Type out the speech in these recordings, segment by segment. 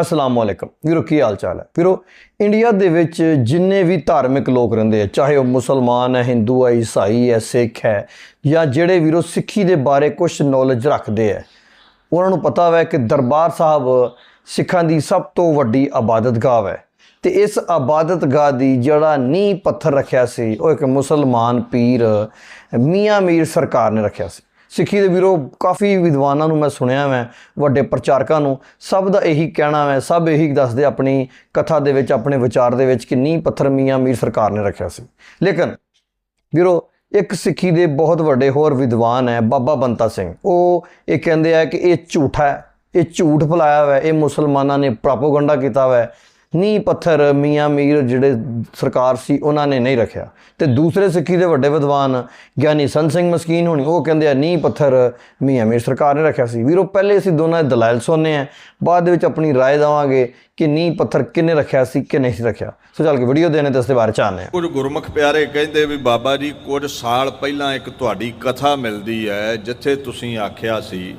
ਅਸਲਾਮ ਵਾਲੇਕਮ ਵੀਰੋ, ਕੀ ਹਾਲ ਚਾਲ ਹੈ? ਵੀਰੋ, ਇੰਡੀਆ ਦੇ ਵਿੱਚ ਜਿੰਨੇ ਵੀ ਧਾਰਮਿਕ ਲੋਕ ਰਹਿੰਦੇ ਆ, ਚਾਹੇ ਉਹ ਮੁਸਲਮਾਨ ਹੈ, ਹਿੰਦੂ ਹੈ, ਈਸਾਈ ਹੈ, ਸਿੱਖ ਹੈ, ਜਾਂ ਜਿਹੜੇ ਵੀਰੋ ਸਿੱਖੀ ਦੇ ਬਾਰੇ ਕੁਝ ਨੌਲੇਜ ਰੱਖਦੇ ਆ, ਉਹਨਾਂ ਨੂੰ ਪਤਾ ਹੈ ਕਿ ਦਰਬਾਰ ਸਾਹਿਬ ਸਿੱਖਾਂ ਦੀ ਸਭ ਤੋਂ ਵੱਡੀ ਇਬਾਦਤਗਾਹ ਹੈ। ਤੇ ਇਸ ਆਬਾਦਤਗਾਹ ਦੀ ਜਿਹੜਾ ਨੀਂਹ ਪੱਥਰ ਰੱਖਿਆ ਸੀ, ਉਹ ਇੱਕ ਮੁਸਲਮਾਨ ਪੀਰ ਮੀਆਂ ਮੀਰ ਸਰਕਾਰ ਨੇ ਰੱਖਿਆ ਸੀ। ਸਿੱਖੀ ਦੇ ਵੀਰੋ, ਕਾਫੀ ਵਿਦਵਾਨਾਂ ਨੂੰ ਮੈਂ ਸੁਣਿਆ ਮੈਂ, ਵੱਡੇ ਪ੍ਰਚਾਰਕਾਂ ਨੂੰ, ਸਭ ਦਾ ਇਹੀ ਕਹਿਣਾ ਹੈ ਸਭ ਇਹੀ ਦੱਸਦੇ ਆਪਣੀ ਕਥਾ ਦੇ ਵਿੱਚ, ਆਪਣੇ ਵਿਚਾਰ ਦੇ ਵਿੱਚ ਕਿੰਨੀ ਪੱਥਰ ਮੀਆਂ ਮੀਰ ਸਰਕਾਰ ਨੇ ਰੱਖਿਆ ਸੀ। ਲੇਕਿਨ ਵੀਰੋ, ਇੱਕ ਸਿੱਖੀ ਦੇ ਬਹੁਤ ਵੱਡੇ ਹੋਰ ਵਿਦਵਾਨ ਹੈ, ਬਾਬਾ ਬੰਤਾ ਸਿੰਘ। ਉਹ ਇਹ ਕਹਿੰਦੇ ਆ ਕਿ ਇਹ ਝੂਠਾ ਹੈ, ਇਹ ਝੂਠ ਫੈਲਾਇਆ ਹੋਇਆ ਇਹ ਮੁਸਲਮਾਨਾਂ ਨੇ ਪ੍ਰੋਪਗੈਂਡਾ ਕੀਤਾ ਹੋਇਆ ਹੈ ਨੀਂਹ ਪੱਥਰ ਮੀਆਂ ਮੀਰ ਜਿਹੜੇ ਸਰਕਾਰ ਸੀ ਉਹਨਾਂ ਨੇ ਨਹੀਂ ਰੱਖਿਆ ਤੇ ਦੂਸਰੇ ਸਿੱਖੀ ਦੇ ਵੱਡੇ ਵਿਦਵਾਨ ਗਿਆਨੀ ਸੰਤ ਸਿੰਘ ਮਸਕੀਨ ਹੋਣੀ ਉਹ ਕਹਿੰਦੇ ਆ ਨੀਂਹ ਪੱਥਰ ਮੀਆਂ ਮੀਰ ਸਰਕਾਰ ਨੇ ਰੱਖਿਆ ਸੀ ਵੀਰੋ ਪਹਿਲੇ ਅਸੀਂ ਦੋਨਾਂ ਦੇ ਦਲਾਇਲ ਸੁਣਨੇ ਆ ਬਾਅਦ ਦੇ ਵਿੱਚ ਆਪਣੀ رائے ਦੇਵਾਂਗੇ ਕਿ ਨੀਂਹ ਪੱਥਰ ਕਿੰਨੇ ਰੱਖਿਆ ਸੀ ਕਿ ਨਹੀਂ ਸੀ ਰੱਖਿਆ ਸੋ ਚੱਲ ਕੇ ਵੀਡੀਓ ਦੇਣੇ ਤੇ ਇਸ ਦੇ ਬਾਰੇ ਚਾਹਨੇ ਆ ਕੁਝ ਗੁਰਮੁਖ ਪਿਆਰੇ ਕਹਿੰਦੇ ਵੀ ਬਾਬਾ ਜੀ ਕੁਝ ਸਾਲ ਪਹਿਲਾਂ ਇੱਕ ਤੁਹਾਡੀ ਕਥਾ ਮਿਲਦੀ ਹੈ ਜਿੱਥੇ ਤੁਸੀਂ ਆਖਿਆ ਸੀ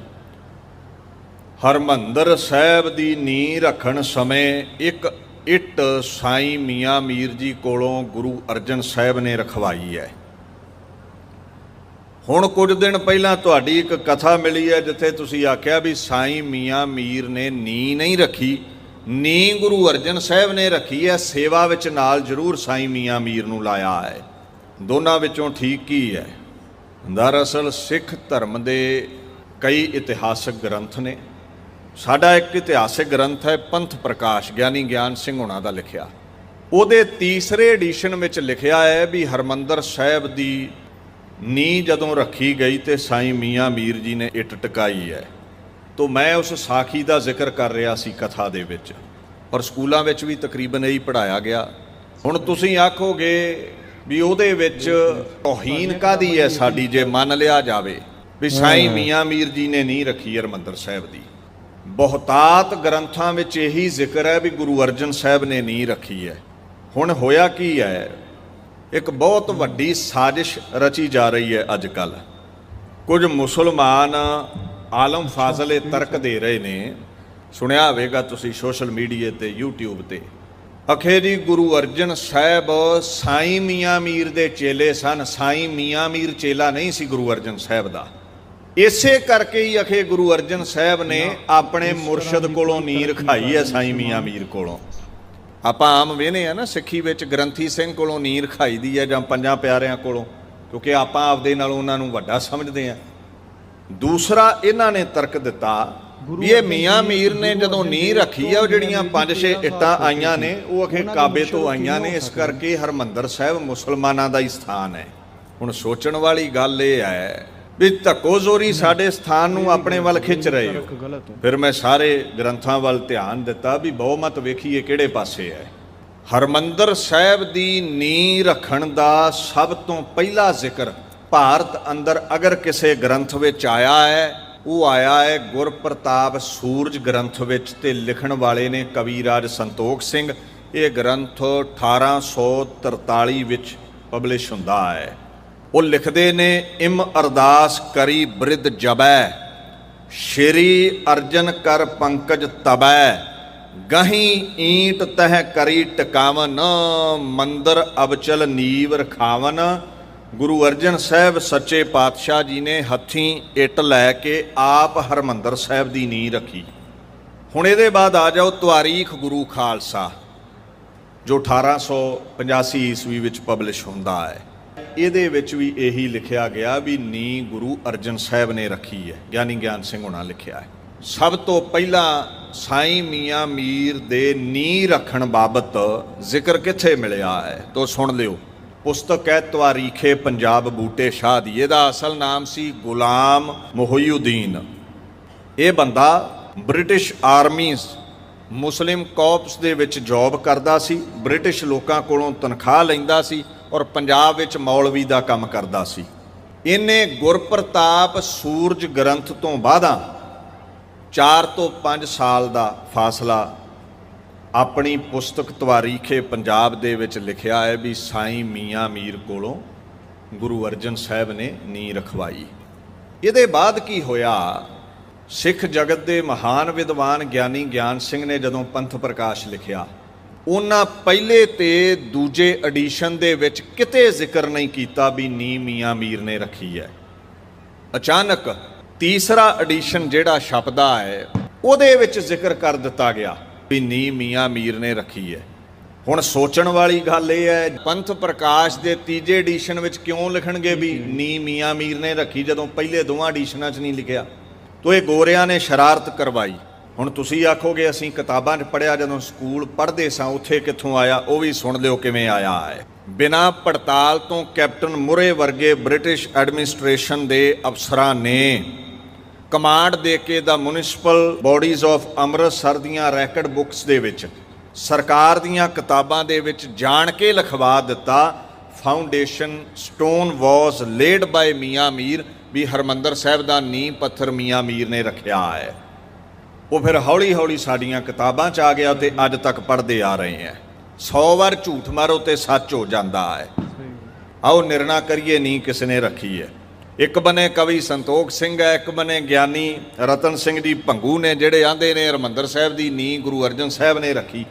ਹਰਮੰਦਰ ਸਾਹਿਬ ਦੀ ਨੀਂਹ ਰੱਖਣ ਸਮੇਂ ਇੱਕ ਇੱਟ ਸਾਈਂ ਮੀਆਂ ਮੀਰ ਜੀ ਕੋਲੋਂ ਗੁਰੂ ਅਰਜਨ ਸਾਹਿਬ ਨੇ ਰਖਵਾਈ ਹੈ। ਹੁਣ ਕੁਝ ਦਿਨ ਪਹਿਲਾਂ ਤੁਹਾਡੀ ਇੱਕ ਕਥਾ ਮਿਲੀ ਹੈ, ਜਿੱਥੇ ਤੁਸੀਂ ਆਖਿਆ ਵੀ ਸਾਈਂ ਮੀਆਂ ਮੀਰ ਨੇ ਨੀਂਹ ਨਹੀਂ ਰੱਖੀ। ਨੀਂਹ ਗੁਰੂ ਅਰਜਨ ਸਾਹਿਬ ਨੇ ਰੱਖੀ ਹੈ, ਸੇਵਾ ਵਿੱਚ ਨਾਲ ਜ਼ਰੂਰ ਸਾਈਂ ਮੀਆਂ ਮੀਰ ਨੂੰ ਲਾਇਆ ਹੈ। ਦੋਨਾਂ ਵਿੱਚੋਂ ਠੀਕ ਕੀ ਹੈ? ਦਰਅਸਲ ਸਿੱਖ ਧਰਮ ਦੇ ਕਈ ਇਤਿਹਾਸਕ ਗ੍ਰੰਥ ਨੇ। ਸਾਡਾ ਇੱਕ ਇਤਿਹਾਸਕ ਗ੍ਰੰਥ ਹੈ ਪੰਥ ਪ੍ਰਕਾਸ਼ ਗਿਆਨੀ ਗਿਆਨ ਸਿੰਘ ਹੁਣਾਂ ਦਾ ਲਿਖਿਆ। ਉਹਦੇ ਤੀਸਰੇ ਐਡੀਸ਼ਨ ਵਿੱਚ ਲਿਖਿਆ ਹੈ ਵੀ ਹਰਮੰਦਰ ਸਾਹਿਬ ਦੀ ਨੀਂਹ ਜਦੋਂ ਰੱਖੀ ਗਈ ਤੇ ਸਾਈ ਮੀਆਂ ਮੀਰ ਜੀ ਨੇ ਇੱਟ ਟਿਕਾਈ ਹੈ। ਤੋ ਮੈਂ ਉਸ ਸਾਖੀ ਦਾ ਜ਼ਿਕਰ ਕਰ ਰਿਹਾ ਸੀ ਕਥਾ ਦੇ ਵਿੱਚ ਔਰ ਸਕੂਲਾਂ ਵਿੱਚ ਵੀ ਤਕਰੀਬਨ ਇਹੀ ਪੜਾਇਆ ਗਿਆ। ਹੁਣ ਤੁਸੀਂ ਆਖੋਗੇ ਵੀ ਉਹਦੇ ਵਿੱਚ ਤੋਹੀਨ ਕਾਦੀ ਹੈ ਸਾਡੀ ਜੇ ਮੰਨ ਲਿਆ ਜਾਵੇ ਵੀ ਸਾਈ ਮੀਆਂ ਮੀਰ ਜੀ ਨੇ ਨਹੀਂ ਰੱਖੀ ਹਰਮੰਦਰ ਸਾਹਿਬ ਦੀ। ਬਹੁਤਾਤ ਗ੍ਰੰਥਾਂ ਵਿੱਚ ਇਹੀ ਜ਼ਿਕਰ ਹੈ ਵੀ ਗੁਰੂ ਅਰਜਨ ਸਾਹਿਬ ਨੇ ਨਹੀਂ ਰੱਖੀ ਹੈ। ਹੁਣ ਹੋਇਆ ਕੀ ਹੈ? ਇੱਕ ਬਹੁਤ ਵੱਡੀ ਸਾਜ਼ਿਸ਼ ਰਚੀ ਜਾ ਰਹੀ ਹੈ ਅੱਜ ਕੱਲ ਕੁਝ ਮੁਸਲਮਾਨ ਆਲਮ ਫਾਜ਼ਲੇ ਤਰਕ ਦੇ ਰਹੇ ਨੇ। ਸੁਣਿਆ ਹੋਵੇਗਾ ਤੁਸੀਂ ਸੋਸ਼ਲ ਮੀਡੀਆ ਤੇ, YouTube ਤੇ। ਅਖੇ ਜੀ, ਗੁਰੂ ਅਰਜਨ ਸਾਹਿਬ ਸਾਈਂ ਮੀਆਂ ਮੀਰ ਦੇ ਚੇਲੇ ਸਨ। ਸਾਈਂ ਮੀਆਂ ਮੀਰ ਚੇਲਾ ਨਹੀਂ ਸੀ ਗੁਰੂ ਅਰਜਨ ਸਾਹਿਬ ਦਾ। ਇਸੇ ਕਰਕੇ ਹੀ ਅਖੇ ਗੁਰੂ ਅਰਜਨ ਸਾਹਿਬ ਨੇ ਆਪਣੇ ਮੁਰਸ਼ਿਦ ਕੋਲੋਂ ਨੀਰ ਰਖਾਈ ਹੈ, ਸਾਈ ਮੀਆਂ ਮੀਰ ਕੋਲੋਂ। ਆਪਾਂ ਆਮ ਵੇਨੇ ਆ ਨਾ, ਸਿੱਖੀ ਵਿੱਚ ਗ੍ਰੰਥੀ ਸਿੰਘ ਕੋਲੋਂ ਨੀਰ ਖਾਈ ਦੀ ਹੈ ਜਾਂ ਪੰਜਾਂ ਪਿਆਰਿਆਂ ਕੋਲੋਂ, ਕਿਉਂਕਿ ਆਪਾਂ ਆਪਦੇ ਨਾਲ ਉਹਨਾਂ ਨੂੰ ਵੱਡਾ ਸਮਝਦੇ ਆ। ਦੂਸਰਾ ਇਹਨਾਂ ਨੇ ਤਰਕ ਦਿੱਤਾ ਵੀ ਇਹ ਮੀਆਂ ਮੀਰ ਨੇ ਜਦੋਂ ਨੀਂਹ ਰੱਖੀ ਆ, ਉਹ ਜਿਹੜੀਆਂ ਪੰਜ ਛੇ ਇੱਟਾਂ ਆਈਆਂ ਨੇ, ਉਹ ਅਖੇ ਕਾਬੇ ਤੋਂ ਆਈਆਂ ਨੇ, ਇਸ ਕਰਕੇ ਹਰਮੰਦਰ ਸਾਹਿਬ ਮੁਸਲਮਾਨਾਂ ਦਾ ਹੀ ਸਥਾਨ ਹੈ। ਹੁਣ ਸੋਚਣ ਵਾਲੀ ਗੱਲ ਇਹ ਹੈ ਵੀ ਧੱਕੋ ਜ਼ੋਰੀ ਸਾਡੇ ਸਥਾਨ ਨੂੰ ਆਪਣੇ ਵੱਲ ਖਿੱਚ ਰਹੇ ਹੋ। ਫਿਰ ਮੈਂ ਸਾਰੇ ਗ੍ਰੰਥਾਂ ਵੱਲ ਧਿਆਨ ਦਿੱਤਾ ਵੀ ਬਹੁਮਤ ਵੇਖੀਏ ਕਿਹੜੇ ਪਾਸੇ ਹੈ। ਹਰਮੰਦਰ ਸਾਹਿਬ ਦੀ ਨੀਂਹ ਰੱਖਣ ਦਾ ਸਭ ਤੋਂ ਪਹਿਲਾ ਜ਼ਿਕਰ ਭਾਰਤ ਅੰਦਰ ਅਗਰ ਕਿਸੇ ਗ੍ਰੰਥ ਵਿੱਚ ਆਇਆ ਹੈ, ਉਹ ਆਇਆ ਹੈ ਗੁਰਪ੍ਰਤਾਪ ਸੂਰਜ ਗ੍ਰੰਥ ਵਿੱਚ ਤੇ ਲਿਖਣ ਵਾਲੇ ਨੇ ਕਵੀਰਾਜ ਸੰਤੋਖ ਸਿੰਘ। ਇਹ ਗ੍ਰੰਥ 1843 ਵਿੱਚ ਪਬਲਿਸ਼ ਹੁੰਦਾ ਹੈ। ਉਹ ਲਿਖਦੇ ਨੇ, ਇਮ ਅਰਦਾਸ ਕਰੀ ਬ੍ਰਿਧ ਜਬੈ, ਸ਼੍ਰੀ ਅਰਜਨ ਕਰ ਪੰਕਜ ਤਬੈ, ਗਹੀ ਈਂਟ ਤਹਿ ਕਰੀ ਟਿਕਾਵਨ, ਮੰਦਰ ਅਬਚਲ ਨੀਵ ਰਖਾਵਨ, ਗੁਰੂ ਅਰਜਨ ਸਾਹਿਬ ਸੱਚੇ ਪਾਤਸ਼ਾਹ ਜੀ ਨੇ ਹੱਥੀਂ ਇੱਟ ਲੈ ਕੇ ਆਪ ਹਰਮੰਦਰ ਸਾਹਿਬ ਦੀ ਨੀਂਹ ਰੱਖੀ। ਹੁਣ ਇਹਦੇ ਬਾਅਦ ਆ ਜਾਓ ਤਵਾਰੀਖ ਗੁਰੂ ਖਾਲਸਾ, ਜੋ 1885 ਈਸਵੀ ਵਿੱਚ ਪਬਲਿਸ਼ ਹੁੰਦਾ ਹੈ। ਇਹਦੇ ਵਿੱਚ ਵੀ ਇਹੀ ਲਿਖਿਆ ਗਿਆ ਵੀ ਨੀ ਗੁਰੂ ਅਰਜਨ ਸਾਹਿਬ ਨੇ ਰੱਖੀ ਹੈ। ਗਿਆਨੀ ਗਿਆਨ ਸਿੰਘ ਹੁਣਾਂ ਲਿਖਿਆ ਹੈ। ਸਭ ਤੋਂ ਪਹਿਲਾਂ ਸਾਈਂ ਮੀਆਂ ਮੀਰ ਦੇ ਨੀ ਰੱਖਣ ਬਾਬਤ ਜ਼ਿਕਰ ਕਿੱਥੇ ਮਿਲਿਆ ਹੈ? ਤੋ ਸੁਣ ਲਿਓ। ਪੁਸਤਕ ਹੈ ਤਵਾਰੀਖੇ ਪੰਜਾਬ ਬੂਟੇ ਸ਼ਾਹ ਦੀ। ਇਹਦਾ ਅਸਲ ਨਾਮ ਸੀ ਗੁਲਾਮ ਮੁਹਯੁਦੀਨ ਇਹ ਬੰਦਾ ਬ੍ਰਿਟਿਸ਼ ਆਰਮੀ ਮੁਸਲਿਮ ਕੌਪਸ ਦੇ ਵਿੱਚ ਜੌਬ ਕਰਦਾ ਸੀ। ਬ੍ਰਿਟਿਸ਼ ਲੋਕਾਂ ਕੋਲੋਂ ਤਨਖਾਹ ਲੈਂਦਾ ਸੀ। ਔਰ ਪੰਜਾਬ ਵਿੱਚ ਮੌਲਵੀ ਦਾ ਕੰਮ ਕਰਦਾ ਸੀ। ਇਹਨੇ ਗੁਰਪ੍ਰਤਾਪ ਸੂਰਜ ਗ੍ਰੰਥ ਤੋਂ ਬਾਅਦਾਂ 4 ਤੋਂ 5 ਸਾਲ ਦਾ ਫਾਸਲਾ ਆਪਣੀ ਪੁਸਤਕ ਤਵਾਰੀਖੇ ਪੰਜਾਬ ਦੇ ਵਿੱਚ ਲਿਖਿਆ ਹੈ ਵੀ ਸਾਈਂ ਮੀਆਂ ਮੀਰ ਕੋਲੋਂ ਗੁਰੂ ਅਰਜਨ ਸਾਹਿਬ ਨੇ ਨੀ ਰਖਵਾਈ। ਇਹਦੇ ਬਾਅਦ ਕੀ ਹੋਇਆ? ਸਿੱਖ ਜਗਤ ਦੇ ਮਹਾਨ ਵਿਦਵਾਨ ਗਿਆਨੀ ਗਿਆਨ ਸਿੰਘ ਨੇ ਜਦੋਂ ਪੰਥ ਪ੍ਰਕਾਸ਼ ਲਿਖਿਆ ਉਹਨਾਂ ਪਹਿਲੇ ਤੇ ਦੂਜੇ ਐਡੀਸ਼ਨ ਦੇ ਵਿੱਚ ਕਿਤੇ ਜ਼ਿਕਰ ਨਹੀਂ ਕੀਤਾ ਵੀ ਨੀ ਮੀਆਂ ਮੀਰ ਨੇ ਰੱਖੀ ਹੈ। ਅਚਾਨਕ ਤੀਸਰਾ ਐਡੀਸ਼ਨ ਜਿਹੜਾ ਛਪਦਾ ਹੈ, ਉਹਦੇ ਵਿੱਚ ਜ਼ਿਕਰ ਕਰ ਦਿੱਤਾ ਗਿਆ ਵੀ ਨੀ ਮੀਆਂ ਮੀਰ ਨੇ ਰੱਖੀ ਹੈ। ਹੁਣ ਸੋਚਣ ਵਾਲੀ ਗੱਲ ਇਹ ਹੈ, ਪੰਥ ਪ੍ਰਕਾਸ਼ ਦੇ ਤੀਜੇ ਐਡੀਸ਼ਨ ਵਿੱਚ ਕਿਉਂ ਲਿਖਣਗੇ ਵੀ ਨੀ ਮੀਆਂ ਮੀਰ ਨੇ ਰੱਖੀ ਜਦੋਂ ਪਹਿਲੇ ਦੋਵਾਂ ਐਡੀਸ਼ਨਾਂ 'ਚ ਨਹੀਂ ਲਿਖਿਆ? ਤੋ ਇਹ ਗੋਰਿਆਂ ਨੇ ਸ਼ਰਾਰਤ ਕਰਵਾਈ। ਹੁਣ ਤੁਸੀਂ ਆਖੋਗੇ, ਅਸੀਂ ਕਿਤਾਬਾਂ 'ਚ ਪੜਿਆ ਜਦੋਂ ਸਕੂਲ ਪੜ੍ਹਦੇ ਸਾਂ, ਉੱਥੇ ਕਿੱਥੋਂ ਆਇਆ? ਉਹ ਵੀ ਸੁਣ ਲਿਓ ਕਿਵੇਂ ਆਇਆ ਹੈ। ਬਿਨਾਂ ਪੜਤਾਲ ਤੋਂ ਕੈਪਟਨ ਮੁਰੇ ਵਰਗੇ ਬ੍ਰਿਟਿਸ਼ ਐਡਮਿਨਿਸਟ੍ਰੇਸ਼ਨ ਦੇ ਅਫਸਰਾਂ ਨੇ ਕਮਾਂਡ ਦੇ ਕੇ the municipal bodies of Amritsar ਦੀਆਂ ਰੈਕਡ ਬੁੱਕਸ ਦੇ ਵਿੱਚ, ਸਰਕਾਰ ਦੀਆਂ ਕਿਤਾਬਾਂ ਦੇ ਵਿੱਚ ਜਾਣ ਕੇ ਲਿਖਵਾ ਦਿੱਤਾ, foundation stone was laid by Mian Mir, ਵੀ ਹਰਮੰਦਰ ਸਾਹਿਬ ਦਾ ਨੀਂਹ ਪੱਥਰ ਮੀਆਂ ਮੀਰ ਨੇ ਰੱਖਿਆ ਹੈ। ਉਹ ਫਿਰ ਹੌਲੀ ਹੌਲੀ ਸਾਡੀਆਂ ਕਿਤਾਬਾਂ 'ਚ ਆ ਗਿਆ ਤੇ ਅੱਜ ਤੱਕ ਪੜ੍ਹਦੇ ਆ ਰਹੇ ਹਾਂ। 100 ਵਾਰ ਝੂਠ ਮਾਰੋ ਤੇ ਸੱਚ ਹੋ ਜਾਂਦਾ ਹੈ। ਆਓ ਨਿਰਣਾ ਕਰੀਏ, ਨਹੀਂ ਕਿਸ ਨੇ ਰੱਖੀ ਹੈ? ਇੱਕ ਬਨੇ ਕਵੀ ਸੰਤੋਖ ਸਿੰਘ ਹੈ, ਇੱਕ ਬਨੇ ਗਿਆਨੀ ਰਤਨ ਸਿੰਘ ਜੀ ਭੰਗੂ ਨੇ, ਜਿਹੜੇ ਆਂਦੇ ਨੇ ਹਰਮੰਦਰ ਸਾਹਿਬ ਦੀ ਨੀ ਗੁਰੂ ਅਰਜਨ ਸਾਹਿਬ ਨੇ ਰੱਖੀ।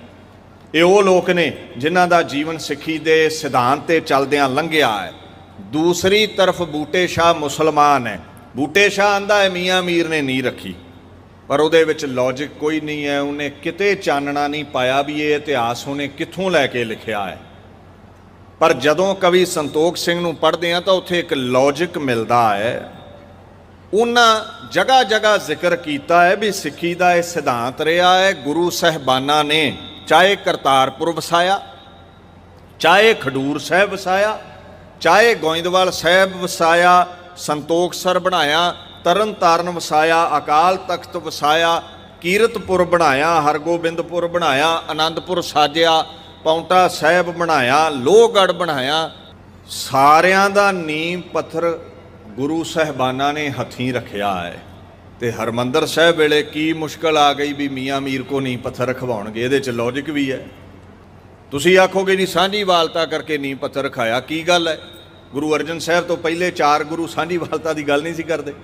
ਇਹ ਉਹ ਲੋਕ ਨੇ ਜਿਨ੍ਹਾਂ ਦਾ ਜੀਵਨ ਸਿੱਖੀ ਦੇ ਸਿਧਾਂਤ ਤੇ ਚੱਲਦਿਆਂ ਲੰਘਿਆ ਹੈ। ਦੂਸਰੀ ਤਰਫ ਬੂਟੇ ਸ਼ਾਹ ਮੁਸਲਮਾਨ ਹੈ। ਬੂਟੇ ਸ਼ਾਹ ਆਂਦਾ ਹੈ, ਮੀਆਂ ਮੀਰ ਨੇ ਨੀ ਰੱਖੀ। ਪਰ ਉਹਦੇ ਵਿੱਚ ਲੌਜੀਕ ਕੋਈ ਨਹੀਂ ਹੈ, ਉਹਨੇ ਕਿਤੇ ਚਾਨਣਾ ਨਹੀਂ ਪਾਇਆ ਵੀ ਇਹ ਇਤਿਹਾਸ ਉਹਨੇ ਕਿੱਥੋਂ ਲੈ ਕੇ ਲਿਖਿਆ ਹੈ। ਪਰ ਜਦੋਂ ਕਵੀ ਸੰਤੋਖ ਸਿੰਘ ਨੂੰ ਪੜ੍ਹਦੇ ਆ ਤਾਂ ਉੱਥੇ ਇੱਕ ਲੌਜੀਕ ਮਿਲਦਾ ਹੈ। ਉਹਨਾਂ ਜਗ੍ਹਾ ਜਗ੍ਹਾ ਜ਼ਿਕਰ ਕੀਤਾ ਹੈ ਵੀ ਸਿੱਖੀ ਦਾ ਇਹ ਸਿਧਾਂਤ ਰਿਹਾ ਹੈ, ਗੁਰੂ ਸਹਿਬਾਨਾਂ ਨੇ ਚਾਹੇ ਕਰਤਾਰਪੁਰ ਵਸਾਇਆ, ਚਾਹੇ ਖਡੂਰ ਸਾਹਿਬ ਵਸਾਇਆ, ਚਾਹੇ ਗੋਇੰਦਵਾਲ ਸਾਹਿਬ ਵਸਾਇਆ, ਸੰਤੋਖ ਸਰ ਬਣਾਇਆ ਤਰਨ ਤਾਰਨ ਵਸਾਇਆ, ਅਕਾਲ ਤਖਤ ਵਸਾਇਆ, ਕੀਰਤਪੁਰ ਬਣਾਇਆ, ਹਰਗੋਬਿੰਦਪੁਰ ਬਣਾਇਆ ਆਨੰਦਪੁਰ ਸਾਜਿਆ, ਪੌਂਟਾ ਸਾਹਿਬ ਬਣਾਇਆ, ਲੋਹਗੜ੍ਹ ਬਣਾਇਆ। ਸਾਰਿਆਂ ਦਾ ਨੀਂਹ ਪੱਥਰ ਗੁਰੂ ਸਹਿਬਾਨਾਂ ਨੇ ਹੱਥੀਂ ਰੱਖਿਆ ਹੈ। ਤੇ ਹਰਮੰਦਰ ਸਾਹਿਬ ਵੇਲੇ ਕੀ ਮੁਸ਼ਕਲ ਆ ਗਈ ਵੀ ਮੀਆਂ ਮੀਰ ਕੋ ਨੀਂਹ ਪੱਥਰ ਰਖਵਾਉਣਗੇ? ਇਹਦੇ ਚ ਲੌਜੀਕ ਵੀ ਹੈ। ਤੁਸੀਂ ਆਖੋਗੇ, ਜੀ, ਸਾਂਝੀ ਵਾਲਤਾ ਕਰਕੇ ਨੀਂਹ ਪੱਥਰ ਰਖਾਇਆ। ਕੀ ਗੱਲ ਹੈ? ਗੁਰੂ ਅਰਜਨ ਸਾਹਿਬ ਤੋਂ ਪਹਿਲੇ ਚਾਰ ਗੁਰੂ ਸਾਂਝੀ ਵਾਲਤਾ ਦੀ ਗੱਲ ਨਹੀਂ ਸੀ ਕਰਦੇ।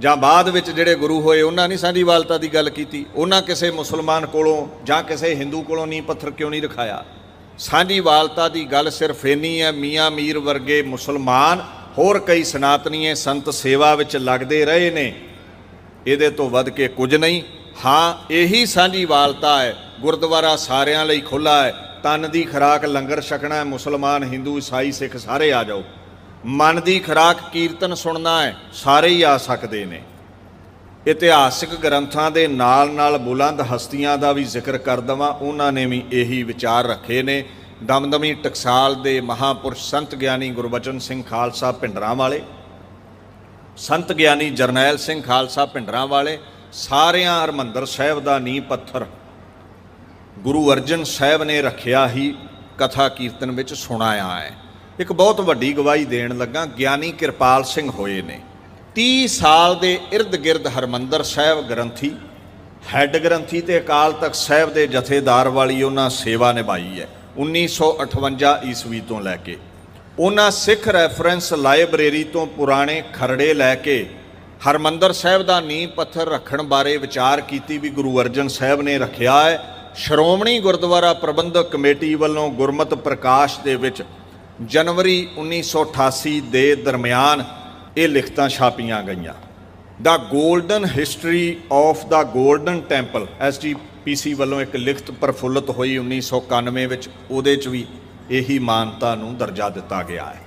ਜਾਂ ਬਾਅਦ ਵਿੱਚ ਜਿਹੜੇ ਗੁਰੂ ਹੋਏ, ਉਹਨਾਂ ਨਹੀਂ ਸਾਂਝੀ ਵਾਲਤਾ ਦੀ ਗੱਲ ਕੀਤੀ। ਉਹਨਾਂ ਕਿਸੇ ਮੁਸਲਮਾਨ ਕੋਲੋਂ ਜਾਂ ਕਿਸੇ ਹਿੰਦੂ ਕੋਲੋਂ ਨੀਂਹ, ਪੱਥਰ ਕਿਉਂ ਨਹੀਂ ਰਖਾਇਆ? ਸਾਂਝੀ ਵਾਲਤਾ ਦੀ ਗੱਲ ਸਿਰਫ ਇੰਨੀ ਹੈ, ਮੀਆਂ ਮੀਰ ਵਰਗੇ ਮੁਸਲਮਾਨ ਹੋਰ ਕਈ ਸਨਾਤਨੀਏ ਸੰਤ ਸੇਵਾ ਵਿੱਚ ਲੱਗਦੇ ਰਹੇ ਨੇ। ਇਹਦੇ ਤੋਂ ਵੱਧ ਕੇ ਕੁਝ ਨਹੀਂ। ਹਾਂ, ਇਹੀ ਸਾਂਝੀ ਵਾਲਤਾ ਹੈ। ਗੁਰਦੁਆਰਾ ਸਾਰਿਆਂ ਲਈ ਖੁੱਲਾ ਹੈ। ਤਨ ਦੀ ਖਰਾਕ, ਲੰਗਰ ਛਕਣਾ ਹੈ। ਮੁਸਲਮਾਨ, ਹਿੰਦੂ, ਈਸਾਈ, ਸਿੱਖ ਸਾਰੇ ਆ ਜਾਓ। ਮਨ ਦੀ ਖਰਾਕ ਕੀਰਤਨ ਸੁਣਨਾ ਹੈ, ਸਾਰੇ ਹੀ ਆ ਸਕਦੇ ਨੇ। ਇਤਿਹਾਸਿਕ ਗ੍ਰੰਥਾਂ ਦੇ ਨਾਲ ਨਾਲ ਬੁਲੰਦ ਹਸਤੀਆਂ ਦਾ ਵੀ ਜ਼ਿਕਰ ਕਰ ਦਵਾਂ, ਉਹਨਾਂ ਨੇ ਵੀ ਇਹੀ ਵਿਚਾਰ ਰੱਖੇ ਨੇ। ਦਮਦਮੀ ਟਕਸਾਲ ਦੇ ਮਹਾਪੁਰਸ਼ ਸੰਤ ਗਿਆਨੀ ਗੁਰਬਚਨ ਸਿੰਘ ਖਾਲਸਾ ਭਿੰਡਰਾਂ ਵਾਲੇ, ਸੰਤ ਗਿਆਨੀ ਜਰਨੈਲ ਸਿੰਘ ਖਾਲਸਾ ਭਿੰਡਰਾਂ ਵਾਲੇ, ਸਾਰਿਆਂ ਹਰਮੰਦਰ ਸਾਹਿਬ ਦਾ ਨੀਂਹ ਪੱਥਰ ਗੁਰੂ ਅਰਜਨ ਸਾਹਿਬ ਨੇ ਰੱਖਿਆ ਹੀ ਕਥਾ ਕੀਰਤਨ ਵਿੱਚ ਸੁਣਾਇਆ ਹੈ। ਇੱਕ ਬਹੁਤ ਵੱਡੀ ਗਵਾਹੀ ਦੇਣ ਲੱਗਾ, ਗਿਆਨੀ ਕਿਰਪਾਲ ਸਿੰਘ ਹੋਏ ਨੇ। 30 ਸਾਲ ਦੇ ird ਗਿਰਦ ਹਰਮੰਦਰ ਸਾਹਿਬ ਗ੍ਰੰਥੀ, ਹੈੱਡ ਗ੍ਰੰਥੀ ਤੇ ਅਕਾਲ ਤਖਤ ਸਾਹਿਬ ਦੇ ਜਥੇਦਾਰ ਵਾਲੀ ਉਹਨਾਂ ਸੇਵਾ ਨਿਭਾਈ ਹੈ 1958 ਈਸਵੀ ਤੋਂ ਲੈ ਕੇ। ਉਹਨਾਂ ਸਿੱਖ ਰੈਫਰੈਂਸ ਲਾਇਬ੍ਰੇਰੀ ਤੋਂ ਪੁਰਾਣੇ ਖਰੜੇ ਲੈ ਕੇ ਹਰਮੰਦਰ ਸਾਹਿਬ ਦਾ ਨੀਂਹ ਪੱਥਰ ਰੱਖਣ ਬਾਰੇ ਵਿਚਾਰ ਕੀਤੀ ਵੀ ਗੁਰੂ ਅਰਜਨ ਸਾਹਿਬ ਨੇ ਰੱਖਿਆ ਹੈ। ਸ਼੍ਰੋਮਣੀ ਗੁਰਦੁਆਰਾ ਪ੍ਰਬੰਧਕ ਕਮੇਟੀ ਵੱਲੋਂ ਗੁਰਮਤ ਪ੍ਰਕਾਸ਼ ਦੇ ਵਿੱਚ ਜਨਵਰੀ 1988 ਦੇ ਦਰਮਿਆਨ ਇਹ ਲਿਖਤਾਂ ਛਾਪੀਆਂ ਗਈਆਂ। The golden history of the golden temple SGPC ਵੱਲੋਂ ਇੱਕ ਲਿਖਤ ਪ੍ਰਫੁੱਲਤ ਹੋਈ 1991 ਵਿੱਚ, ਉਹਦੇ 'ਚ ਵੀ ਇਹੀ ਮਾਨਤਾ ਨੂੰ ਦਰਜਾ ਦਿੱਤਾ ਗਿਆ ਹੈ।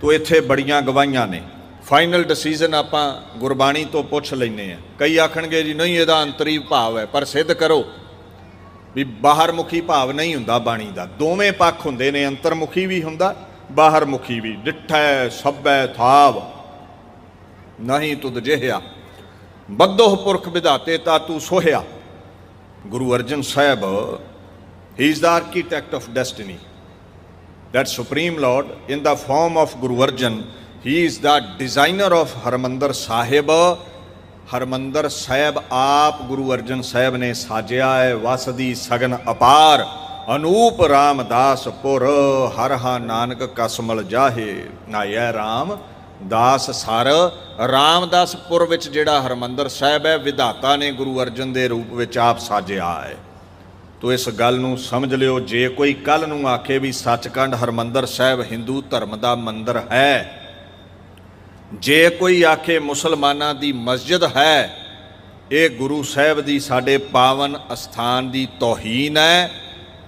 ਤੋ ਇੱਥੇ ਬੜੀਆਂ ਗਵਾਹੀਆਂ ਨੇ। ਫਾਈਨਲ ਡਿਸੀਜਨ ਆਪਾਂ ਗੁਰਬਾਣੀ ਤੋਂ ਪੁੱਛ ਲੈਨੇ ਆ ਕਈ ਆਖਣਗੇ ਜੀ, ਨਹੀਂ, ਇਹਦਾ ਅੰਤਰੀ ਭਾਵ ਹੈ, ਪਰ ਸਿੱਧ ਕਰੋ। ਵੀ ਬਾਹਰਮੁਖੀ ਭਾਵ ਨਹੀਂ ਹੁੰਦਾ ਬਾਣੀ ਦਾ। ਦੋਵੇਂ ਪੱਖ ਹੁੰਦੇ ਨੇ, ਅੰਤਰਮੁਖੀ ਵੀ ਹੁੰਦਾ, ਬਾਹਰਮੁਖੀ ਵੀ। ਡਿਠੈ, ਸਭੈ, ਥਾਵ, ਨਹੀਂ ਤੁਧ ਜਿਹਿਆ। ਬੱਦੋਹ ਪੁਰਖ ਵਿਧਾਤੇ ਤਾ ਤੂੰ ਸੋਹਿਆ। Guru Arjan Sahib he is the architect of destiny that supreme lord, in the form of guru arjan he is the designer of harmandir sahib Harmandir Sahib ਆਪ ਗੁਰੂ ਅਰਜਨ ਸਾਹਿਬ ਨੇ ਸਾਜਿਆ ਹੈ, ਵਸਦੀ ਸਗਨ ਅਪਾਰ। ਅਨੂਪ ਰਾਮਦਾਸ ਪੁਰ, ਹਰ ਹਾ ਨਾਨਕ ਕਸਮਲ ਜਾਹੇ। ਨਾਇਆ RAM ਦਾਸ ਸਰ। ਰਾਮਦਾਸਪੁਰ ਵਿੱਚ ਜਿਹੜਾ ਹਰਮੰਦਰ ਸਾਹਿਬ ਹੈ, ਵਿਧਾਤਾ ਨੇ ਗੁਰੂ ਅਰਜਨ ਦੇ ਰੂਪ ਵਿੱਚ ਆਪ ਸਾਜਿਆ ਹੈ। ਤੋ ਇਸ ਗੱਲ ਨੂੰ ਸਮਝ ਲਿਓ, ਜੇ ਕੋਈ ਕੱਲ ਨੂੰ ਆਖੇ ਵੀ ਸੱਚਖੰਡ ਹਰਮੰਦਰ ਸਾਹਿਬ ਹਿੰਦੂ ਧਰਮ ਦਾ ਮੰਦਰ ਹੈ ਜੇ ਕੋਈ ਆਖੇ ਮੁਸਲਮਾਨਾਂ ਦੀ ਮਸਜਿਦ ਹੈ, ਇਹ ਗੁਰੂ ਸਾਹਿਬ ਦੀ ਸਾਡੇ ਪਾਵਨ ਅਸਥਾਨ ਦੀ ਤੋਹੀਨ ਹੈ।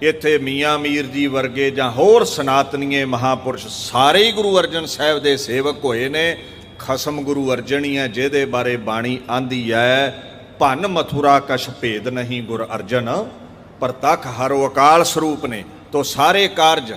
ਇੱਥੇ ਮੀਆਂ ਮੀਰ ਜੀ ਵਰਗੇ ਜਾਂ ਹੋਰ ਸਨਾਤਨੀਏ ਮਹਾਪੁਰਸ਼ ਸਾਰੇ ਹੀ ਗੁਰੂ ਅਰਜਨ ਸਾਹਿਬ ਦੇ ਸੇਵਕ ਹੋਏ ਨੇ। ਖਸਮ ਗੁਰੂ ਅਰਜਨ ਹੀ ਹੈ, ਜਿਹਦੇ ਬਾਰੇ ਬਾਣੀ ਆਂਦੀ ਹੈ, ਭੰਨ ਮਥੁਰਾ ਕਛ ਭੇਦ ਨਹੀਂ ਗੁਰ ਅਰਜਨ ਪ੍ਰਤਖ ਹਰ ਅਕਾਲ ਸਰੂਪ ਨੇ। ਤੋ ਸਾਰੇ ਕਾਰਜ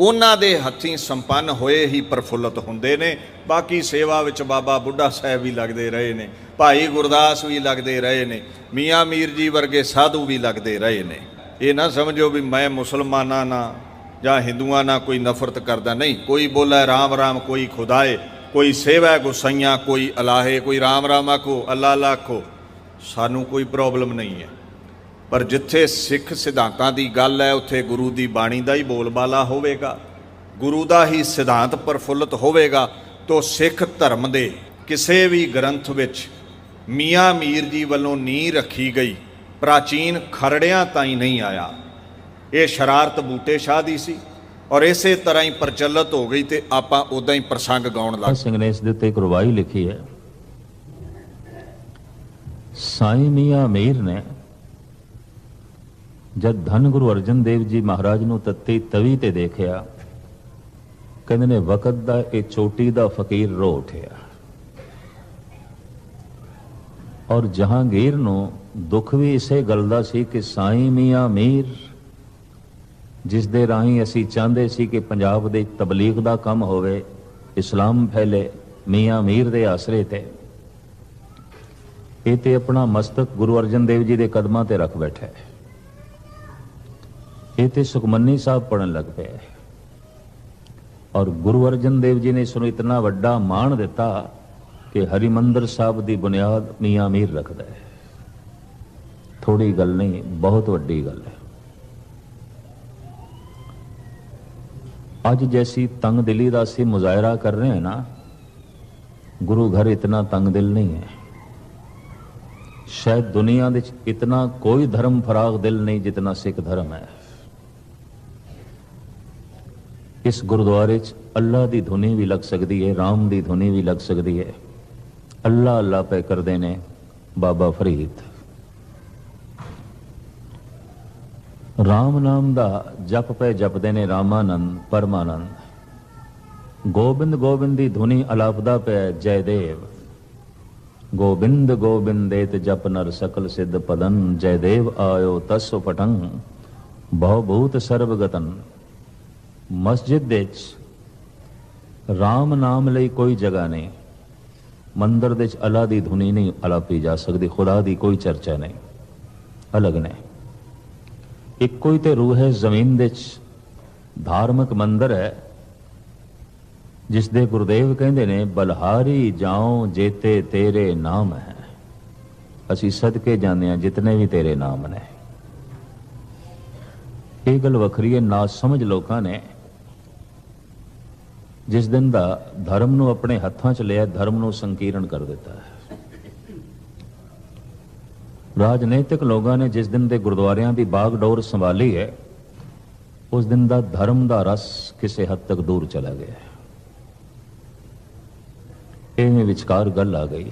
ਉਹਨਾਂ ਦੇ ਹੱਥੀਂ ਸੰਪੰਨ ਹੋਏ ਹੀ ਪ੍ਰਫੁੱਲਤ ਹੁੰਦੇ ਨੇ। ਬਾਕੀ ਸੇਵਾ ਵਿੱਚ ਬਾਬਾ ਬੁੱਢਾ ਸਾਹਿਬ ਵੀ ਲੱਗਦੇ ਰਹੇ ਨੇ। ਭਾਈ ਗੁਰਦਾਸ ਵੀ ਲੱਗਦੇ ਰਹੇ ਨੇ। ਮੀਆਂ ਮੀਰ ਜੀ ਵਰਗੇ ਸਾਧੂ ਵੀ ਲੱਗਦੇ ਰਹੇ ਨੇ। ਇਹ ਨਾ ਸਮਝੋ ਵੀ ਮੈਂ ਮੁਸਲਮਾਨਾਂ ਨਾਲ ਜਾਂ ਹਿੰਦੂਆਂ ਨਾਲ ਕੋਈ ਨਫ਼ਰਤ ਕਰਦਾ ਨਹੀਂ। ਕੋਈ ਬੋਲੇ ਰਾਮ ਰਾਮ, ਕੋਈ ਖੁਦਾਏ, ਕੋਈ ਸੇਵਾ ਗੁਸਈਆਂ, ਕੋਈ ਅਲਾਹੇ, ਕੋਈ ਰਾਮ ਰਾਮ ਆਖੋ ਅੱਲਾ ਅੱਲਾ ਆਖੋ। ਸਾਨੂੰ ਕੋਈ ਪ੍ਰੋਬਲਮ ਨਹੀਂ ਹੈ। ਪਰ ਜਿੱਥੇ ਸਿੱਖ ਸਿਧਾਂਤਾਂ ਦੀ ਗੱਲ ਹੈ, ਉੱਥੇ ਗੁਰੂ ਦੀ ਬਾਣੀ ਦਾ ਹੀ ਬੋਲਬਾਲਾ ਹੋਵੇਗਾ। ਗੁਰੂ ਦਾ ਹੀ ਸਿਧਾਂਤ ਪ੍ਰਫੁੱਲਤ ਹੋਵੇਗਾ ਤੋਂ ਸਿੱਖ ਧਰਮ ਦੇ ਕਿਸੇ ਵੀ ਗ੍ਰੰਥ ਵਿੱਚ ਮੀਆਂ ਮੀਰ ਜੀ ਵੱਲੋਂ ਨੀਂਹ ਰੱਖੀ ਗਈ। ਪ੍ਰਾਚੀਨ ਖਰੜਿਆਂ ਤਾਈਂ ਨਹੀਂ ਆਇਆ। ਇਹ ਸ਼ਰਾਰਤ ਬੂਟੇ ਸ਼ਾਹ ਦੀ ਸੀ ਔਰ ਇਸੇ ਤਰ੍ਹਾਂ ਹੀ ਪ੍ਰਚਲਿਤ ਹੋ ਗਈ ਤੇ ਆਪਾਂ ਉਦਾਂ ਹੀ ਪ੍ਰਸੰਗ ਗਾਉਣ ਲੱਗ ਸਿੰਘ ਨੇ ਇਸ ਦੇ ਉੱਤੇ ਇੱਕ ਰਵਾਈ ਲਿਖੀ ਹੈ। ਸਾਈਂ ਮੀਆਂ ਮੀਰ ਨੇ ਜਦ ਧੰਨ ਗੁਰੂ ਅਰਜਨ ਦੇਵ ਜੀ ਮਹਾਰਾਜ ਨੂੰ ਤੱਤੀ ਤਵੀ ਤੇ ਦੇਖਿਆ, ਕਹਿੰਦੇ ਨੇ, ਵਕਤ ਦਾ ਇਹ ਚੋਟੀ ਦਾ ਫਕੀਰ ਰੋ ਉਠਿਆ। ਔਰ ਜਹਾਂਗੀਰ ਨੂੰ ਦੁੱਖ ਵੀ ਇਸੇ ਗੱਲ ਦਾ ਸੀ ਕਿ ਸਾਈਂ ਮੀਆਂ ਮੀਰ, ਜਿਸ ਦੇ ਰਾਹੀਂ ਅਸੀਂ ਚਾਹੁੰਦੇ ਸੀ ਕਿ ਪੰਜਾਬ ਦੇ ਤਬਲੀਗ ਦਾ ਕੰਮ ਹੋਵੇ, ਇਸਲਾਮ ਫੈਲੇ ਮੀਆਂ ਮੀਰ ਦੇ ਆਸਰੇ ਤੇ। ਇਹ ਤੇ ਆਪਣਾ ਮਸਤਕ ਗੁਰੂ ਅਰਜਨ ਦੇਵ ਜੀ ਦੇ ਕਦਮਾਂ ਤੇ ਰੱਖ ਬੈਠਾ ਹੈ। ਇਹ ਤੇ ਸੁਖਮਨੀ ਸਾਹਿਬ ਪੜਨ ਲੱਗ ਪਿਆ ਔਰ ਗੁਰੂ ਅਰਜਨ ਦੇਵ ਜੀ ਨੇ ਇਸ ਨੂੰ ਇਤਨਾ ਵੱਡਾ ਮਾਣ ਦਿੱਤਾ ਕਿ ਹਰਿਮੰਦਰ ਸਾਹਿਬ ਦੀ ਬੁਨਿਆਦ ਮੀਆਂ ਮੀਰ ਰੱਖਦਾ ਹੈ। ਥੋੜੀ ਗੱਲ ਨਹੀਂ, ਬਹੁਤ ਵੱਡੀ ਗੱਲ ਹੈ। ਅੱਜ ਜੈਸੀ ਤੰਗ ਦਿਲੀ ਦਾ ਅਸੀਂ ਮੁਜ਼ਾਹਰਾ ਕਰ ਰਹੇ ਹਾਂ ਨਾ, ਗੁਰੂ ਘਰ ਇਤਨਾ ਤੰਗ ਦਿਲ ਨਹੀਂ ਹੈ। ਸ਼ਾਇਦ ਦੁਨੀਆ ਦੇ ਵਿੱਚ ਇਤਨਾ ਕੋਈ ਧਰਮ ਫਰਾਗ ਦਿਲ ਨਹੀਂ ਜਿਤਨਾ ਸਿੱਖ ਧਰਮ ਹੈ। ਇਸ ਗੁਰਦੁਆਰੇ 'ਚ ਅੱਲਾ ਦੀ ਧੁਨੀ ਵੀ ਲੱਗ ਸਕਦੀ ਹੈ ਰਾਮ ਦੀ ਧੁਨੀ ਵੀ ਲੱਗ ਸਕਦੀ ਹੈ ਅੱਲਾ ਅੱਲਾ ਪੈ ਕਰਦੇ ਨੇ ਬਾਬਾ ਫਰੀਦ। ਰਾਮ ਨਾਮ ਦਾ ਜਪ ਪੈ ਜਪਦੇ ਨੇ ਰਾਮਾਨੰਦ, ਪਰਮਾਨੰਦ। ਗੋਬਿੰਦ ਗੋਬਿੰਦ ਦੀ ਧੁਨੀ ਅਲਾਪਦਾ ਪੈ ਜੈ ਦੇਵ ਗੋਬਿੰਦ ਗੋਬਿੰਦੇਤ ਜਪ ਨਰ ਸਕਲ ਸਿੱਧ ਪਦਨ ਜੈਦੇਵ ਆਇਓ ਤਸ ਪਟੰ, ਬਹੁ ਭੂਤ ਸਰਬਗਤਨ ਮਸਜਿਦ ਵਿੱਚ ਰਾਮ ਨਾਮ ਲਈ ਕੋਈ ਜਗ੍ਹਾ ਨਹੀਂ। ਮੰਦਰ ਵਿੱਚ ਅੱਲਾ ਦੀ ਧੁਨੀ ਨਹੀਂ ਅਲਾਪੀ ਜਾ ਸਕਦੀ, ਖੁਦਾ ਦੀ ਕੋਈ ਚਰਚਾ ਨਹੀਂ। ਅਲੱਗ ਨੇ। ਇੱਕੋ ਹੀ ਤੇ ਰੂਹ ਹੈ, ਜ਼ਮੀਨ ਵਿੱਚ ਧਾਰਮਿਕ ਮੰਦਰ ਹੈ, ਜਿਸ ਦੇ ਗੁਰਦੇਵ ਕਹਿੰਦੇ ਨੇ, ਬਲਹਾਰੀ ਜਾਉ ਜੇਤੇ ਤੇਰੇ ਨਾਮ ਹੈ। ਅਸੀਂ ਸਦਕੇ ਜਾਂਦੇ ਹਾਂ, ਜਿਤਨੇ ਵੀ ਤੇਰੇ ਨਾਮ ਨੇ। ਇਹ ਗੱਲ ਵੱਖਰੀ ਹੈ, ਨਾ ਸਮਝ ਲੋਕਾਂ ਨੇ। ਜਿਸ ਦਿਨ ਦਾ ਧਰਮ ਨੂੰ ਆਪਣੇ ਹੱਥਾਂ 'ਚ ਲਿਆ, ਧਰਮ ਨੂੰ ਸੰਕੀਰਣ ਕਰ ਦਿੱਤਾ ਹੈ। ਰਾਜਨੀਤਿਕ ਲੋਕਾਂ ਨੇ ਜਿਸ ਦਿਨ ਦੇ ਗੁਰਦੁਆਰਿਆਂ ਦੀ ਬਾਗਡੋਰ ਸੰਭਾਲੀ ਹੈ, ਉਸ ਦਿਨ ਦਾ ਧਰਮ ਦਾ ਰਸ ਕਿਸੇ ਹੱਦ ਤੱਕ ਦੂਰ ਚਲਾ ਗਿਆ ਹੈ। ਇਹਨੇ ਵਿਚਕਾਰ ਗੱਲ ਆ ਗਈ।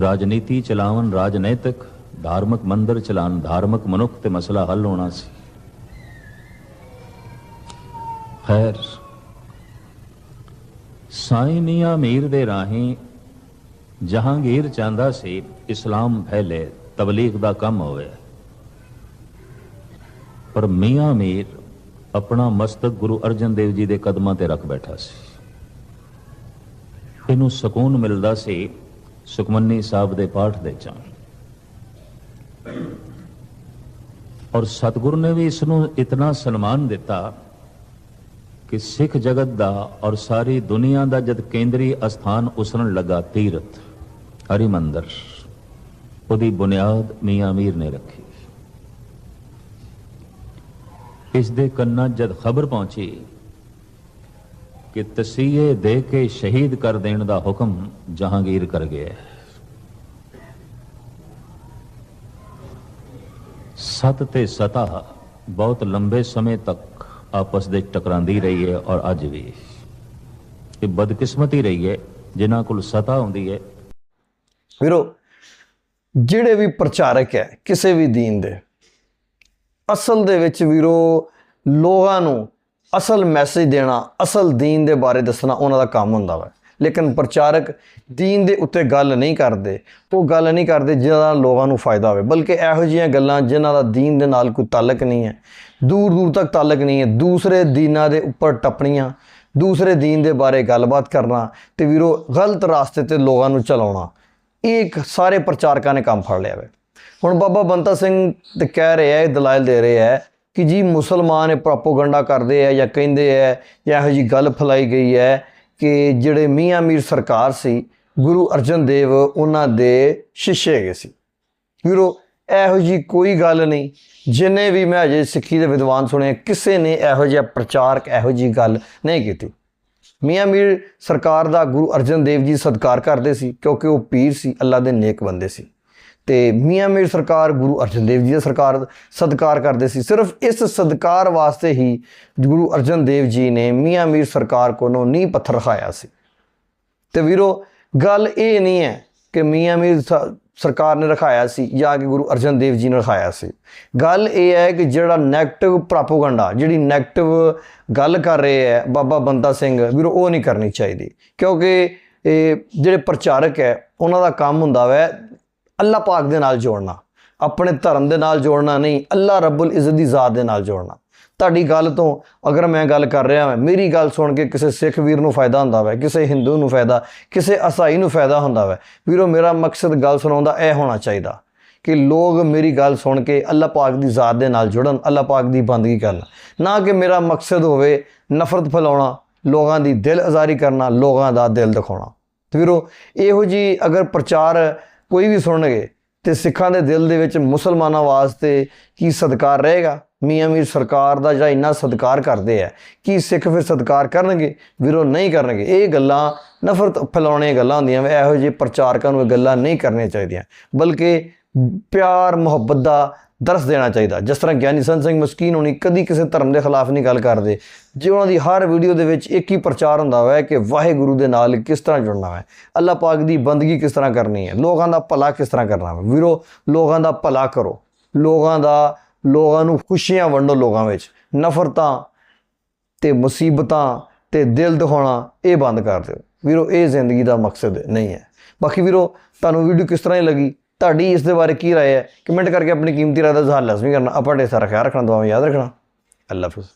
ਰਾਜਨੀਤੀ ਚਲਾਵਨ ਰਾਜਨੀਤਿਕ, ਧਾਰਮਿਕ ਮੰਦਰ ਚਲਾਉਣ ਧਾਰਮਿਕ ਮਨੁੱਖ ਤੇ ਮਸਲਾ ਹੱਲ ਹੋਣਾ ਸੀ। ਖੈਰ ਸਾਈਂ ਮੀਆਂ ਮੀਰ ਦੇ ਰਾਹੀਂ ਜਹਾਂਗੀਰ ਚਾਹੁੰਦਾ ਸੀ ਇਸਲਾਮ ਫੈਲੇ ਤਬਲੀਗ ਦਾ ਕੰਮ ਹੋਵੇ। ਪਰ ਮੀਆਂ ਮੀਰ ਆਪਣਾ ਮਸਤਕ ਗੁਰੂ ਅਰਜਨ ਦੇਵ ਜੀ ਦੇ ਕਦਮਾਂ ਤੇ ਰੱਖ ਬੈਠਾ ਸੀ। ਇਹਨੂੰ ਸਕੂਨ ਮਿਲਦਾ ਸੀ ਸੁਖਮਨੀ ਸਾਹਿਬ ਦੇ ਪਾਠ ਦੇ ਚ ਔਰ ਸਤਿਗੁਰੂ ਨੇ ਵੀ ਇਸ ਨੂੰ ਇਤਨਾ ਸਨਮਾਨ ਦਿੱਤਾ ਕਿ ਸਿੱਖ ਜਗਤ ਦਾ ਔਰ ਸਾਰੀ ਦੁਨੀਆ ਦਾ ਜਦ ਕੇਂਦਰੀ ਅਸਥਾਨ ਉਸਰਨ ਲੱਗਾ ਤੀਰਥ ਹਰਿਮੰਦਰ, ਉਹਦੀ ਬੁਨਿਆਦ ਮੀਆਂ ਮੀਰ ਨੇ ਰੱਖੀ ਇਸ ਦੇ ਕੰਨਾਂ ਜਦ ਖਬਰ ਪਹੁੰਚੀ ਕਿ ਤਸੀਹੇ ਦੇ ਕੇ ਸ਼ਹੀਦ ਕਰ ਦੇਣ ਦਾ ਹੁਕਮ ਜਹਾਂਗੀਰ ਕਰ ਗਿਆ ਹੈ। ਸਤ ਤੇ ਸਤਾ ਬਹੁਤ ਲੰਬੇ ਸਮੇਂ ਤੱਕ ਆਪਸ ਦੇ ਟਕਰਾਂਦੀ ਰਹੀ ਹੈ ਔਰ ਅੱਜ ਵੀ। ਇਹ ਬਦਕਿਸਮਤੀ ਰਹੀ ਹੈ, ਜਿਨ੍ਹਾਂ ਕੋਲ ਸਤਾ ਹੁੰਦੀ ਹੈ। ਵੀਰੋ, ਜਿਹੜੇ ਵੀ ਪ੍ਰਚਾਰਕ ਹੈ, ਕਿਸੇ ਵੀ ਦੀਨ ਦੇ, ਅਸਲ ਦੇ ਵਿੱਚ ਵੀਰੋ, ਲੋਕਾਂ ਨੂੰ ਅਸਲ ਮੈਸੇਜ ਦੇਣਾ, ਅਸਲ ਦੀਨ ਦੇ ਬਾਰੇ ਦੱਸਣਾ ਉਹਨਾਂ ਦਾ ਕੰਮ ਹੁੰਦਾ ਵਾ। ਲੇਕਿਨ ਪ੍ਰਚਾਰਕ ਦੀਨ ਦੇ ਉੱਤੇ ਗੱਲ ਨਹੀਂ ਕਰਦੇ ਉਹ ਗੱਲ ਨਹੀਂ ਕਰਦੇ ਜਿਹਦਾ ਨਾਲ ਲੋਕਾਂ ਨੂੰ ਫਾਇਦਾ ਹੋਵੇ। ਬਲਕਿ ਇਹੋ ਜਿਹੀਆਂ ਗੱਲਾਂ ਜਿਨ੍ਹਾਂ ਦਾ ਦੀਨ ਦੇ ਨਾਲ ਕੋਈ ਤਾਲਕ ਨਹੀਂ ਹੈ। ਦੂਰ ਦੂਰ ਤੱਕ ਤਾਲਕ ਨਹੀਂ ਹੈ। ਦੂਸਰੇ ਦੀਨਾਂ ਦੇ ਉੱਪਰ ਟੱਪਣੀਆਂ, ਦੂਸਰੇ ਦੀਨ ਦੇ ਬਾਰੇ ਗੱਲਬਾਤ ਕਰਨਾ ਤੇ ਵੀਰੋ ਗਲਤ ਰਾਸਤੇ ਤੇ ਲੋਕਾਂ ਨੂੰ ਚਲਾਉਣਾ, ਇਹ ਇੱਕ ਸਾਰੇ ਪ੍ਰਚਾਰਕਾਂ ਨੇ ਕੰਮ ਫੜ ਲਿਆ ਵੇ। ਹੁਣ ਬਾਬਾ ਬੰਤਾ ਸਿੰਘ ਤੇ ਕਹਿ ਰਿਹਾ ਹੈ, ਦਲਾਇਲ ਦੇ ਰਿਹਾ ਹੈ ਕਿ ਜੀ ਮੁਸਲਮਾਨ ਇਹ ਪ੍ਰੋਪਗੈਂਡਾ ਕਰਦੇ ਆ ਜਾਂ ਕਹਿੰਦੇ ਆ ਜਾਂ ਇਹੋ ਜੀ ਗੱਲ ਫੈਲਾਈ ਗਈ ਹੈ ਕਿ ਜਿਹੜੇ ਮੀਆਂ ਮੀਰ ਸਰਕਾਰ ਸੀ, ਗੁਰੂ ਅਰਜਨ ਦੇਵ ਉਹਨਾਂ ਦੇ ਸ਼ਿష్‍ය ਹੈਗੇ ਸੀ। ਵੀਰੋ ਇਹੋ ਜੀ ਕੋਈ ਗੱਲ ਨਹੀਂ। ਜਿੰਨੇ ਵੀ ਮੈਂ ਅਜੇ ਸਿੱਖੀ ਦੇ ਵਿਦਵਾਨ ਸੁਣੇ, ਕਿਸੇ ਨੇ ਇਹੋ ਜਿਹਾ ਪ੍ਰਚਾਰਕ ਇਹੋ ਜੀ ਗੱਲ ਨਹੀਂ ਕੀਤੀ। ਮੀਆਂ ਮੀਰ ਸਰਕਾਰ ਦਾ ਗੁਰੂ ਅਰਜਨ ਦੇਵ ਜੀ ਸਤਿਕਾਰ ਕਰਦੇ ਸੀ, ਕਿਉਂਕਿ ਉਹ ਪੀਰ ਸੀ, ਅੱਲਾ ਦੇ ਨੇਕ ਬੰਦੇ ਸੀ। ਤੇ ਮੀਆਂ ਮੀਰ ਸਰਕਾਰ ਗੁਰੂ ਅਰਜਨ ਦੇਵ ਜੀ ਦਾ ਸਰਕਾਰ, ਸਤਿਕਾਰ ਕਰਦੇ ਸੀ। ਸਿਰਫ ਇਸ ਸਤਿਕਾਰ ਵਾਸਤੇ ਹੀ ਗੁਰੂ ਅਰਜਨ ਦੇਵ ਜੀ ਨੇ ਮੀਆਂ ਮੀਰ ਸਰਕਾਰ ਕੋਲੋਂ ਨੀਂਹ ਪੱਥਰ ਖਾਇਆ ਸੀ। ਤੇ ਵੀਰੋ, ਗੱਲ ਇਹ ਨਹੀਂ ਹੈ ਕਿ ਮੀਆਂ ਮੀਰ ਸ- ਸਰਕਾਰ ਨੇ ਰਖਾਇਆ ਸੀ ਜਾਂ ਕਿ ਗੁਰੂ ਅਰਜਨ ਦੇਵ ਜੀ ਨੇ ਰਖਾਇਆ ਸੀ। ਗੱਲ ਇਹ ਹੈ ਕਿ ਜਿਹੜਾ 네ਗੇਟਿਵ ਪ੍ਰੋਪਗੈਂਡਾ ਜਿਹੜੀ 네ਗੇਟਿਵ ਗੱਲ ਕਰ ਰਹੇ ਹੈ, ਬਾਬਾ ਬੰਦਾ ਸਿੰਘ, ਵੀਰੋ, ਉਹ ਨਹੀਂ ਕਰਨੀ ਚਾਹੀਦੀ। ਕਿਉਂਕਿ ਇਹ ਜਿਹੜੇ ਪ੍ਰਚਾਰਕ ਹੈ, ਉਹਨਾਂ ਦਾ ਕੰਮ ਹੁੰਦਾ ਵੈ ਅੱਲਾਹ ਪਾਕ ਦੇ ਨਾਲ ਜੋੜਨਾ। ਆਪਣੇ ਧਰਮ ਦੇ ਨਾਲ ਜੋੜਨਾ ਨਹੀਂ, ਅੱਲਾਹ ਰੱਬੁਲ ਇੱਜ਼ਤ ਦੀ ਜ਼ਾਤ ਦੇ ਨਾਲ ਜੋੜਨਾ। ਤੁਹਾਡੀ ਗੱਲ ਤੋਂ ਅਗਰ ਮੈਂ ਗੱਲ ਕਰ ਰਿਹਾ ਹਾਂ ਮੇਰੀ ਗੱਲ ਸੁਣ ਕੇ ਕਿਸੇ ਸਿੱਖ ਵੀਰ ਨੂੰ ਫਾਇਦਾ ਹੁੰਦਾ ਵੈ, ਕਿਸੇ ਹਿੰਦੂ ਨੂੰ ਫਾਇਦਾ, ਕਿਸੇ ਈਸਾਈ ਨੂੰ ਫਾਇਦਾ ਹੁੰਦਾ ਵੈ। ਵੀਰੋ, ਮੇਰਾ ਮਕਸਦ ਗੱਲ ਸੁਣਾਉਂਦਾ ਇਹ ਹੋਣਾ ਚਾਹੀਦਾ ਕਿ ਲੋਕ ਮੇਰੀ ਗੱਲ ਸੁਣ ਕੇ ਅੱਲਾਹ ਪਾਕ ਦੀ ਜ਼ਾਤ ਦੇ ਨਾਲ ਜੁੜਨ, ਅੱਲਾਹ ਪਾਕ ਦੀ ਬੰਦਗੀ ਕਰਨ। ਨਾ ਕਿ ਮੇਰਾ ਮਕਸਦ ਹੋਵੇ ਨਫ਼ਰਤ ਫੈਲਾਉਣਾ, ਲੋਕਾਂ ਦੀ ਦਿਲ ਆਜ਼ਾਰੀ ਕਰਨਾ, ਲੋਕਾਂ ਦਾ ਦਿਲ ਦਿਖਾਉਣਾ। ਤੇ ਵੀਰੋ, ਇਹੋ ਜੀ ਅਗਰ ਪ੍ਰਚਾਰ ਕੋਈ ਵੀ ਸੁਣਨਗੇ ਤੇ ਸਿੱਖਾਂ ਦੇ ਦਿਲ ਦੇ ਵਿੱਚ ਮੁਸਲਮਾਨਾਂ ਵਾਸਤੇ ਕੀ ਸਤਿਕਾਰ ਰਹੇਗਾ? ਮੀਆਂ ਮੀਰ ਸਰਕਾਰ ਦਾ ਜਿਹੜਾ ਇੰਨਾ ਸਤਿਕਾਰ ਕਰਦੇ ਆ, ਕੀ ਸਿੱਖ ਫਿਰ ਸਤਿਕਾਰ ਕਰਨਗੇ? ਵੀਰੋ, ਨਹੀਂ ਕਰਨਗੇ। ਇਹ ਗੱਲਾਂ ਨਫ਼ਰਤ ਫੈਲਾਉਣੀਆਂ ਗੱਲਾਂ ਹੁੰਦੀਆਂ ਵੇ, ਇਹੋ ਜਿਹੇ ਪ੍ਰਚਾਰਕਾਂ ਨੂੰ ਇਹ ਗੱਲਾਂ ਨਹੀਂ ਕਰਨੀਆਂ ਚਾਹੀਦੀਆਂ। ਬਲਕਿ ਪਿਆਰ ਮੁਹੱਬਤ ਦਾ ਦਰਸ ਦੇਣਾ ਚਾਹੀਦਾ। ਜਿਸ ਤਰ੍ਹਾਂ ਗਿਆਨੀ ਸੰਤ ਸਿੰਘ ਮਸਕੀਨ ਹੋਣੀ ਕਦੀ ਕਿਸੇ ਧਰਮ ਦੇ ਖਿਲਾਫ ਨਹੀਂ ਗੱਲ ਕਰਦੇ। ਜੇ ਉਹਨਾਂ ਦੀ ਹਰ ਵੀਡੀਓ ਦੇ ਵਿੱਚ ਇੱਕ ਹੀ ਪ੍ਰਚਾਰ ਹੁੰਦਾ ਹੈ ਕਿ ਵਾਹਿਗੁਰੂ ਦੇ ਨਾਲ ਕਿਸ ਤਰ੍ਹਾਂ ਜੁੜਨਾ ਹੈ ਅੱਲਾਹ ਪਾਕ ਦੀ ਬੰਦਗੀ ਕਿਸ ਤਰ੍ਹਾਂ ਕਰਨੀ ਹੈ, ਲੋਕਾਂ ਦਾ ਭਲਾ ਕਿਸ ਤਰ੍ਹਾਂ ਕਰਨਾ ਹੈ ਵੀਰੋ, ਲੋਕਾਂ ਦਾ ਭਲਾ ਕਰੋ। ਲੋਕਾਂ ਦਾ, ਲੋਕਾਂ ਨੂੰ ਖੁਸ਼ੀਆਂ ਵੰਡੋ ਲੋਕਾਂ ਵਿੱਚ। ਨਫ਼ਰਤਾਂ ਤੇ ਮੁਸੀਬਤਾਂ ਤੇ ਦਿਲ ਦਿਖਾਉਣਾ ਇਹ ਬੰਦ ਕਰ ਦਿਓ। ਵੀਰੋ, ਇਹ ਜ਼ਿੰਦਗੀ ਦਾ ਮਕਸਦ ਨਹੀਂ ਹੈ। ਬਾਕੀ ਵੀਰੋ, ਤੁਹਾਨੂੰ ਵੀਡੀਓ ਕਿਸ ਤਰ੍ਹਾਂ ਹੀ ਲੱਗੀ? ਤੁਹਾਡੀ ਇਸ ਦੇ ਬਾਰੇ ਕੀ رائے ਹੈ ਕਮੈਂਟ ਕਰਕੇ ਆਪਣੀ ਕੀਮਤੀ ਰਾਏ ਦਾ ਇਜ਼ਹਾਰ ਲਾਜ਼ਮੀ ਕਰਨਾ ਆਪਣਾ ਢੇਰ ਸਾਰਾ ਖਿਆਲ ਰੱਖਣਾ ਦੁਆਵਾਂ ਯਾਦ ਰੱਖਣਾ ਅੱਲਾ ਹਾਫਿਜ਼